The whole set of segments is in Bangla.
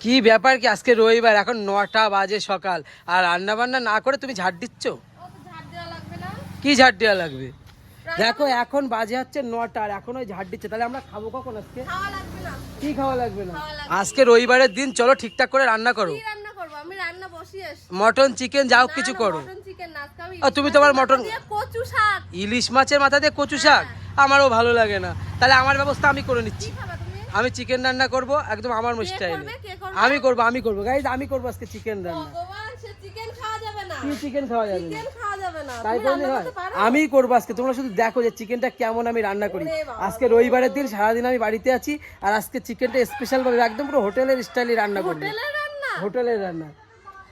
কি ব্যাপার কি আজকে রবিবার? এখন নটা বাজে সকাল। আর রান্না বান্না না করে তুমি ঝাড় দিচ্ছ? কি ঝাড় দেওয়া লাগবে? দেখো এখন বাজে হচ্ছে নটা আর এখন ওই ঝাড় দিচ্ছে। তাহলে আমরা খাব কখন আজকে? কি খাওয়া লাগবে না? আজকে রবিবারের দিন চলো ঠিকঠাক করে রান্না করো। মটন চিকেন যাও কিছু করো। তুমি তোমার মটন- ইলিশ মাছের মাথা দিয়ে কচু শাক? আমারও ভালো লাগে না। তাহলে আমার ব্যবস্থা আমি করে নিচ্ছি। আমি চিকেন রান্না করব একদম আমার স্টাইলে আমি করব আমি করব। গাইজ আমি করব আজকে চিকেন রান্না। চিকেন খাওয়া কি চিকেন খাওয়া যাবে? না চিকেন খাওয়া যাবে না। তাই করলে হয়। আমি করব আজকে। তোমরা শুধু দেখো যে চিকেনটা কেমন আমি রান্না করি। আজকে রবিবারের দিন সারাদিন আমি বাড়িতে আছি আর আজকে চিকেনটা স্পেশাল ভাবে একদম পুরো হোটেলের স্টাইলে রান্না করব। হোটেলের রান্না?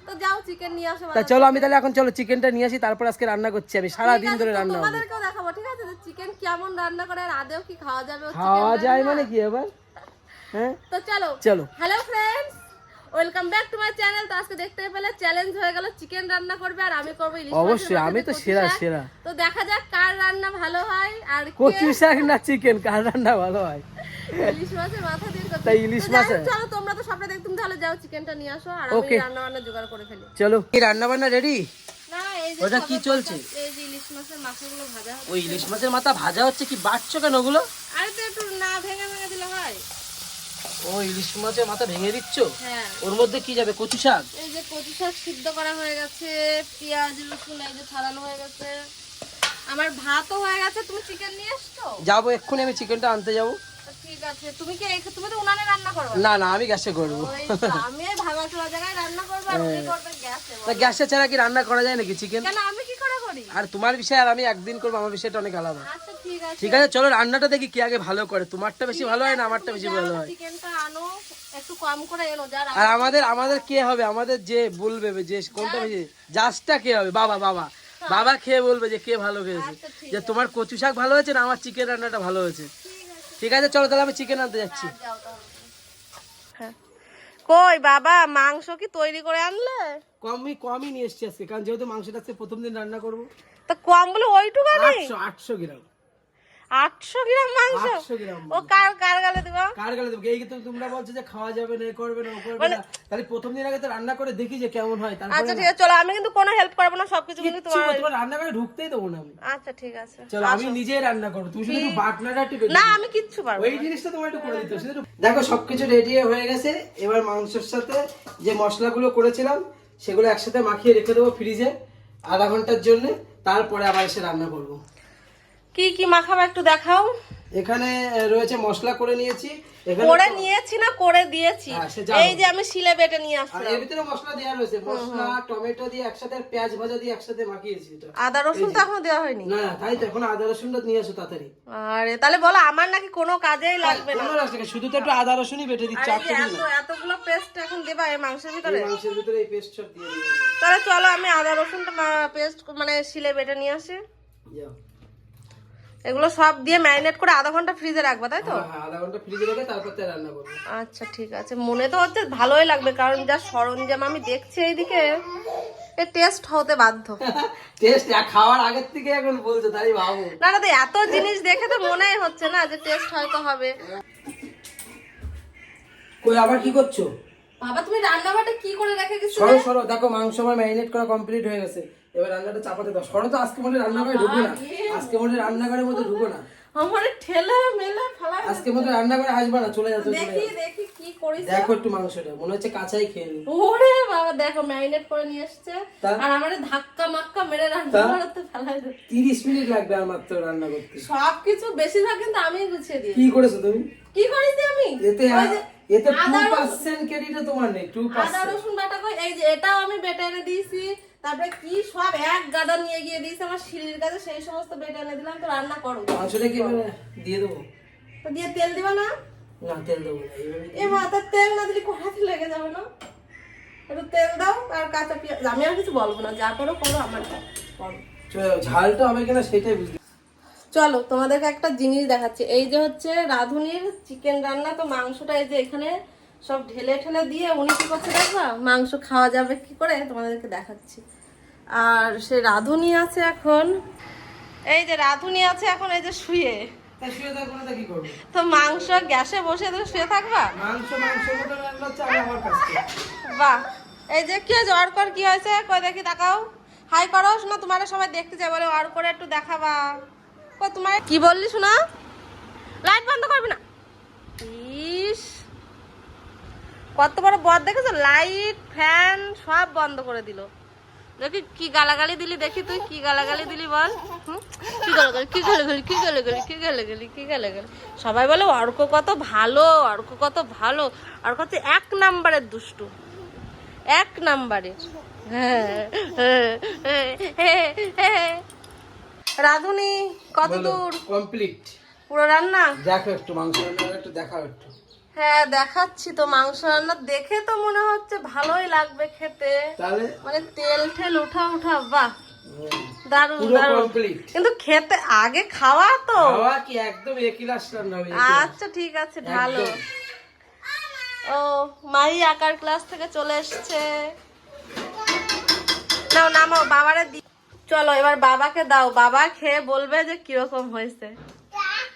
তো যাও চিকেন নিয়ে আসো তা চলো আমি তাহলে এখন চলো চিকেনটা নিয়ে আসি তারপর আজকে রান্না করছি আমি। সারাদিন ধরে রান্না তোমাদেরকেও দেখাবো ঠিক আছে? চিকেন কেমন রান্না করে আর আদেও কি খাওয়া যাবে খাওয়া যায় মানে কি এবার? হ্যাঁ তো চলো চলো hello friends welcome back to my channel তো আজকে দেখতে পেলে চ্যালেঞ্জ হয়ে গেল চিকেন রান্না করবে আর আমি করব ইলিশ মাছের অবশ্যই, মাথা আমি দিয়ে তো সেরা, সেরা। তো দেখা যাক কার রান্না ভালো হয় আর কচু শাক না চিকেন কার রান্না ভালো হয় ইলিশ মাছের মাথা দিয়ে তাই ইলিশ মাছের? চলো তোমরা তো সবটা দেখতুম তাহলে যাও চিকেনটা নিয়ে আসো আর আমি. রান্না বান্না জোগাড় করে ফেলি চলো কি রান্না বান্না রেডি না এই যে ওটা কি চলছে? এই যে ইলিশ মাছের মাথাগুলো ভাজা হচ্ছে। ওই ইলিশ মাছের মাথা ভাজা হচ্ছে কি বাড়ছো কেন ওগুলো আরে তো একটু না ভেঙে ভেঙে দিলে হয় ও ইলিশ মাছের মাথা ভেঙে দিচ্ছ? হ্যাঁ। ওর মধ্যে কি যাবে? কচু শাক? এই যে কচু শাক সিদ্ধ করা হয়ে গেছে পেঁয়াজ রসুন এই যে ছাড়ানো হয়ে গেছে। আমার ভাতও হয়ে গেছে তুমি চিকেন নিয়ে এসছো? যাব এক্ষুনি আমি চিকেনটা আনতে যাব। ঠিক আছে তুমি কি এই- তুমি তো উনানে রান্না করবে? না না আমি গ্যাসে করব। আমি ভাঙা চোরা জায়গায় রান্না করব আর উনি করবেন গ্যাসে গ্যাসে ছাড়া কি রান্না করা যায় নাকি চিকেন কেন আমি কি করে করি? আর তোমার বিষয় আর আমি একদিন করব আমার বিষয়টা অনেক আলাদা। আচ্ছা ঠিক আছে। চলো রান্নাটা দেখি কি আগে ভালো করে। তোমারটা বেশি ভালো হয় না আমারটা বেশি ভালো হয়? আর আমাদের আমাদের কে হবে? আমাদের যে বলবে যে কোনটা বেশি জাজটা কে হবে? বাবা বাবা। বাবা খেয়ে বলবে যে কে ভালো খেয়েছে। আচ্ছা, যে তোমার কচু শাক ভালো হয়েছে না আমার চিকেন রান্নাটা ভালো হয়েছে? ঠিক আছে। চলো তাহলে আমি চিকেন আনতে যাচ্ছি। হ্যাঁ। কই বাবা মাংস কি তৈরি করে আনলে? কমই কমই নিয়ে এসছি আজকে কারণ যেহেতু মাংসটা আজকে প্রথম দিন রান্না করব। তা কম বলে ওইটুকু আটশো আটশো গ্রাম। আটশো গ্রাম মাংস? আটশো গ্রাম ও কার কার গালে দিবা? কার গেলে দেবো? এই তো তোমরা বলছো যে খাওয়া যাবে না করবে না করবে মানে না। তাহলে প্রথম দিন আগে তো রান্না করে দেখি যে কেমন হয় তারপরে আচ্ছা ঠিক আছে চলো আমি কিন্তু কোনো হেল্প করব না সবকিছু কিন্তু তোমার তোমার রান্না করে ঢুকতেই দেবো না আমি। আচ্ছা ঠিক আছে চলো আমি নিজেই রান্না করব তুমি শুধু বাটনাটা একটু না আমি কিচ্ছু পারব ওই জিনিসটা তোমার একটু করে দিতে শুধু দেখো সবকিছু রেডি হয়ে গেছে। এবার মাংসের সাথে যে মশলাগুলো করেছিলাম সেগুলো একসাথে মাখিয়ে রেখে দেবো ফ্রিজে আধা ঘণ্টার জন্য। তারপরে আবার এসে রান্না করব। কি কি মাখাবা একটু দেখাও। এখানে রয়েছে মশলা করে নিয়েছি। করে নিয়েছি না করে দিয়েছি। হ্যাঁ। এই যে আমি শিলে বেটে নিয়ে আসলাম। এর ভিতরে মশলা দেওয়া রয়েছে। মশলা টমেটো দিয়ে একসাথে পেঁয়াজ ভাজা দিয়ে একসাথে মাখিয়েছি এটা। আদা রসুন তো এখনও দেওয়া হয়নি? না তাই তো এখন আদা রসুনটা নিয়ে আসো তাড়াতাড়ি। আরে তাহলে বলো আমার নাকি কোনো কাজেই লাগবে না। কোনো নেই, শুধু তো একটু আদা রসুনই বেটে দিচ্ছি আর কিছু এতগুলো পেস্ট এখন দেবা এই মাংসের ভিতরে? মাংসের ভিতরে এই পেস্ট সব দিয়ে দিবে তাহলে চলো আমি আদা রসুনটা পেস্ট মানে শিলে বেটে নিয়ে আসি। যাও। এগুলো সব দিয়ে ম্যারিনেট করে আধা ঘণ্টা ফ্রিজে রাখবা তাই তো? হ্যাঁ, আধা ঘণ্টা ফ্রিজে রেখে তারপর তাই রান্না করব। আচ্ছা ঠিক আছে। মনে তো হচ্ছে ভালোই লাগবে কারণ যা সরঞ্জাম আমি দেখছি এইদিকে এ টেস্ট হতে বাধ্য। টেস্ট খাওয়ার আগের থেকে এখন বলছো তাই ভাবো। না না এত জিনিস দেখে তো মনেই হচ্ছে না যে টেস্ট হয়তো হবে। কই আবার কি করছ? বাবা তুমি রান্নাবাটা কি করে রেখে গেছো সরো সরো দেখো মাংস আমার ম্যারিনেট করা কমপ্লিট হয়ে গেছে। এবার রান্নাটা চাপাতে দাও। সরো তো আজকে মনে রান্নাঘরে ঢুকো না। আজকে মনে রান্নাঘরের মধ্যে ঢুকো না। আমার ঠেলে মেলে ফেলা আজকে মধ্যে রান্নাঘরে আসবে না চলে যাও দেখি দেখি কি করিস দেখো একটু মাংসটা মনে হচ্ছে কাঁচাই খেয়ে নি ওরে বাবা দেখো ম্যারিনেট করে নিয়ে এসছে। তা? আর আমার ধাক্কা মাক্কা মেরে রান্না করতে ফেলাই দিচ্ছে। তিরিশ মিনিট লাগবে আর মাত্র রান্না করতে। সবকিছু বেশিরভাগ কিন্তু আমি গুছিয়ে দিই। কি করেছ তুমি? কি করিস আমি? এতে এতে টু আদা রসুন- পার্সেন্ট ক্রেডিটও তোমার নেই টু আদা রসুন বাটা কই? এই যে এটাও আমি বেটে এনে দিয়েছি। তারপরে কি সব এক গাদা নিয়ে গিয়ে দিয়েছি আমার শিলির কাছে সেই সমস্ত বেটে এনে দিলাম তো রান্না করো। মাংসটা কি দিয়ে দেবো? তো দিয়ে তেল দিবা না? না তেল দেবো এ মাথার তেল না দিলে কোথাতে লেগে যাবে না? একটু তেল দাও আর কাঁচা পেঁয়াজ। আমি আর কিছু বলব না যা করো করো আমার। ঝালটা হবে কিনা সেটাই বুঝতে চলো তোমাদেরকে একটা জিনিস দেখাচ্ছি। এই যে হচ্ছে রাঁধুনির চিকেন রান্না তো মাংসটা এই যে এখানে সব ঢেলে ঠেলে দিয়ে উনি কি করছে দেখবা মাংস খাওয়া যাবে কি করে? তোমাদেরকে দেখাচ্ছি। আর সে রাঁধুনি আছে এখন। এই যে রাঁধুনি আছে এখন এই যে শুয়ে। তা কি মাংস গ্যাসে বসে তো শুয়ে থাকবা? বাহ! এই যে কি হয়েছে? অর কর কি হয়েছে? কই দেখি দেখাও হাই করো শোনা তোমার সবাই দেখতে চাই বলে অর করে একটু দেখাবা। কই তোমার কি বললি শোনা? লাইট বন্ধ করবি না। ইস! কত বড় বদ দেখেছ? লাইট ফ্যান সব বন্ধ করে দিল। দেখি কি গালাগালি দিলি দেখি তুই কি গালাগালি দিলি বল? কি গালাগালি কি গালাগালি কি গালাগালি কি গালাগালি কি গালাগালি। সবাই বলে অর্ক কত ভালো অর্ক কত ভালো। আর কত এক নাম্বারের দুষ্টু। এক নাম্বারে হ্যাঁ, হ্যাঁ, হ্যাঁ, হ্যাঁ, হ্যাঁ। রাধুনি কত দূর? কমপ্লিট পুরো রান্না? দেখো একটু মাংস একটু দেখাও একটু। হ্যাঁ দেখাচ্ছি তো মাংস রান্না। দেখে তো মনে হচ্ছে ভালোই লাগবে খেতে। মানে তেল ঠেল উঠা উঠা বাহ! কমপ্লিট কিন্তু খেতে আগে খাওয়া তো? কি একদম রান্না। আচ্ছা ঠিক আছে ভালো। ও মাই আঁকার ক্লাস থেকে চলে এসছে। নাও বাবারে দি চলো এবার বাবাকে দাও। বাবা খেয়ে বলবে যে কীরকম হয়েছে।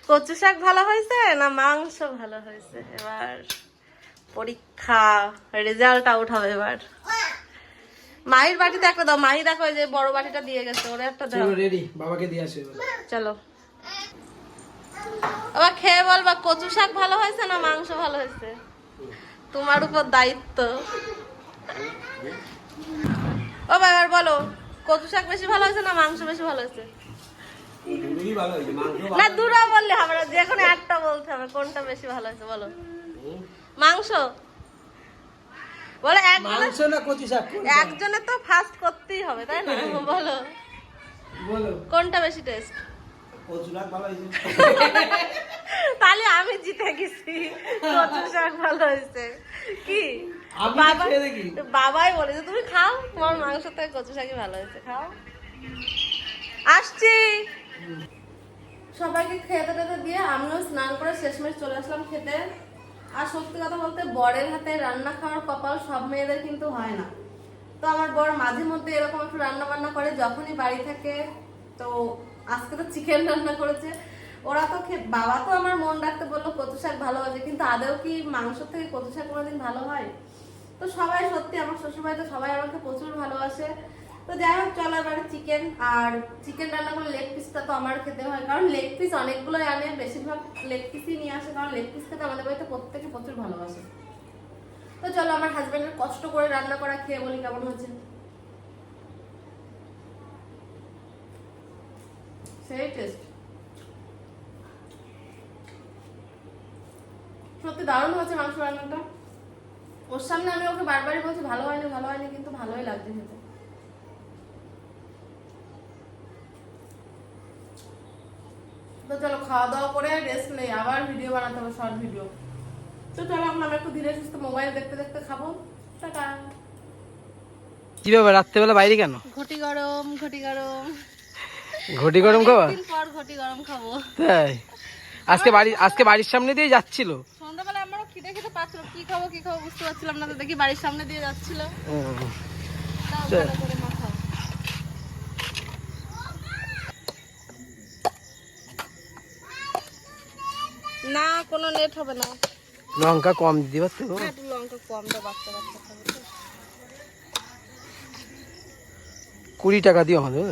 কচু শাক ভালো হয়েছে না মাংস ভালো হয়েছে? এবার পরীক্ষা রেজাল্ট আউট হবে এবার। মাহির বাটিতে একটা দাও। মাহি দেখো যে বড় বাটিটা দিয়ে গেছে ওরে একটা দাও। চলো রেডি বাবাকে দিয়ে আসো এবার। চলো। আবার খেয়ে বলবা কচু শাক ভালো হয়েছে না মাংস ভালো হয়েছে? তোমার উপর দায়িত্ব। ও এবার বলো কচু শাক বেশি ভালো হয়েছে না মাংস বেশি ভালো হয়েছে? না দুটো বললে হবে না যে কোনো একটা বলতে হবে কোনটা বেশি ভালো হয়েছে বলো। মাংস? বলো একজনে মাংস না কচি শাক একজনে তো ফার্স্ট করতেই হবে তাই না? বলো। বলো। কোনটা বেশি টেস্ট তাহলে আমি জিতে গেছি। কচু শাক ভালো হয়েছে। কি। বাবাই বলেছে তুমি খাও তোমার মাংস থেকে কচু শাকই ভালো হয়েছে খাও। আসছি। সবাইকে খেতে টেতে দিয়ে আমিও স্নান করে শেষমেশ চলে আসলাম খেতে। আর সত্যি কথা বলতে বরের হাতে রান্না খাওয়ার কপাল সব মেয়েদের কিন্তু হয় না। তো আমার বর মাঝে মধ্যে এরকম একটু রান্না বান্না করে যখনই বাড়ি থাকে। তো আজকে তো চিকেন রান্না করেছে। ওরা তো বাবা তো আমার মন রাখতে বলল কচু শাক ভালো হয়েছে, কিন্তু আদেও কি মাংস থেকে কচু শাক কোনোদিন ভালো হয়? তো সবাই সত্যি আমার শ্বশুরবাড়িতে সবাই আমাকে প্রচুর ভালোবাসে। তো যাই হোক, চলো এবারে চিকেন আর চিকেন রান্না করলে লেগ পিসটা তো আমার খেতে হয়, কারণ লেগ পিস অনেকগুলোই আনে, বেশিরভাগ লেগ পিসই নিয়ে আসে, কারণ লেগ পিস খেতে আমাদের বাড়িতে প্রত্যেকে প্রচুর ভালোবাসে। তো চলো, আমার হাজব্যান্ডের কষ্ট করে রান্না করা খেয়ে বলি কেমন হয়েছে। সেই টেস্ট সত্যি দারুণ হয়েছে মাংস রান্নাটা। ওর সামনে আমি ওকে বারবারই বলছি, ভালো হয়নি ভালো হয়নি, কিন্তু ভালোই লাগছে খেতে। তো চলো খাওয়া দাওয়া করে রেস্ট নেই আবার ভিডিও বানাতে হবে শর্ট ভিডিও তো চলো আমরা একটু ধীরে সুস্থ মোবাইল দেখতে দেখতে খাব। টাটা। কি ব্যাপার রাত্রেবেলা বাইরে কেন? ঘটি গরম ঘটি গরম। ঘটি গরম দিন পর ঘটি গরম খাব। তাই? আজকে বাড়ি আজকে বাড়ির সামনে দিয়ে যাচ্ছিল? সন্ধ্যাবেলা আমারও খিদে খেতে পাচ্ছিল। কি খাব কি খাব বুঝতে পারছিলাম না তো দেখি বাড়ির সামনে দিয়ে যাচ্ছিল হুম। তাও আচ্ছা। ভালো করে মাখাও না কোনো নেট হবে না। লঙ্কা কম দিতে পারতো? না, একটু লঙ্কা কম দাও বাচ্চা বাচ্চা খাবে। কুড়ি টাকা দিও আমাদের।